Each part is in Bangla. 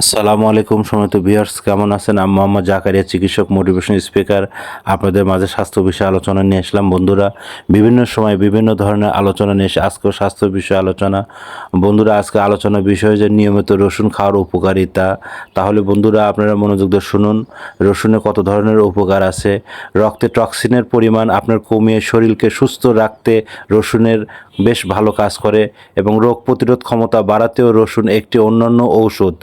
আসসালামু আলাইকুম সময় ভিউয়ার্স, কেমন আছেন? আমি মোহাম্মদ জাকারিয়া, চিকিৎসক মোটিভেশন স্পিকার আপনাদের মাঝে স্বাস্থ্য বিষয়ে আলোচনা নিয়ে আসলাম। বন্ধুরা, বিভিন্ন সময় বিভিন্ন ধরনের আলোচনা নিয়ে এসে আজকেও স্বাস্থ্য বিষয়ে আলোচনা। বন্ধুরা, আজকে আলোচনার বিষয় যে নিয়মিত রসুন খাওয়ার উপকারিতা। তাহলে বন্ধুরা, আপনারা মনোযোগ দিয়ে শুনুন, রসুনে কত ধরনের উপকার আছে? রক্তে টক্সিনের পরিমাণ আপনার কমিয়ে শরীরকে সুস্থ রাখতে রসুনের বেশ ভালো কাজ করে এবং রোগ প্রতিরোধ ক্ষমতা বাড়াতেও রসুন একটি অন্যান্য ঔষধ।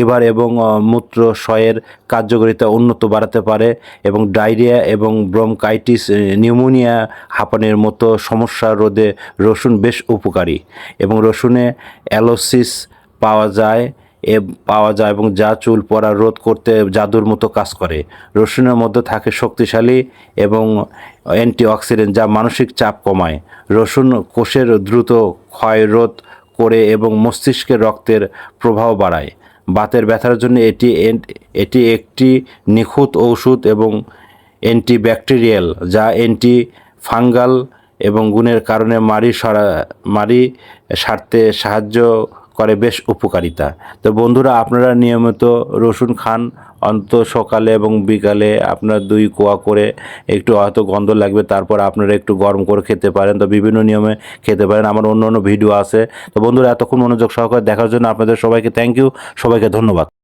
লিভার এবং মূত্রাশয়ের কার্যকারিতা উন্নত বাড়াতে পারে এবং ডায়রিয়া এবং ব্রঙ্কাইটিস নিউমোনিয়া হাঁপানির মতো সমস্যা রোধে রসুন বেশ উপকারী এবং রসুনে অ্যালোসিস পাওয়া যায়, এ, পাওয়া যায় এবং যা চুল পড়া রোধ করতে জাদুর মতো কাজ করে। রসুনের মধ্যে থাকে শক্তিশালী এবং অ্যান্টিঅক্সিডেন্ট যা মানসিক চাপ কমায়। রসুন কোষের দ্রুত ক্ষয় রোধ করে এবং মস্তিষ্কের রক্তের প্রবাহ বাড়ায়। বাতের ব্যথার জন্য এটি এটি একটি নিখুঁত ঔষধ এবং অ্যান্টিব্যাকটেরিয়াল, যা অ্যান্টি ফাঙ্গাল এবং গুণের কারণে মারি সরা মারি সারতে সাহায্য করে বেশ উপকারিতা। তো বন্ধুরা, আপনারা নিয়মিত রসুন খান। অন্ত সকালে এবং বিকালে আপনার দুই কোয়া করে একটু হয়তো গন্ধ লাগবে, তারপর আপনারা একটু গরম করে খেতে পারেন। তো বিভিন্ন নিয়মে খেতে পারেন। আমার অন্য অন্য ভিডিও আছে। তো বন্ধুরা, এতক্ষণ মনোযোগ সহকারে দেখার জন্য আপনাদের সবাইকে থ্যাংক ইউ সবাইকে ধন্যবাদ।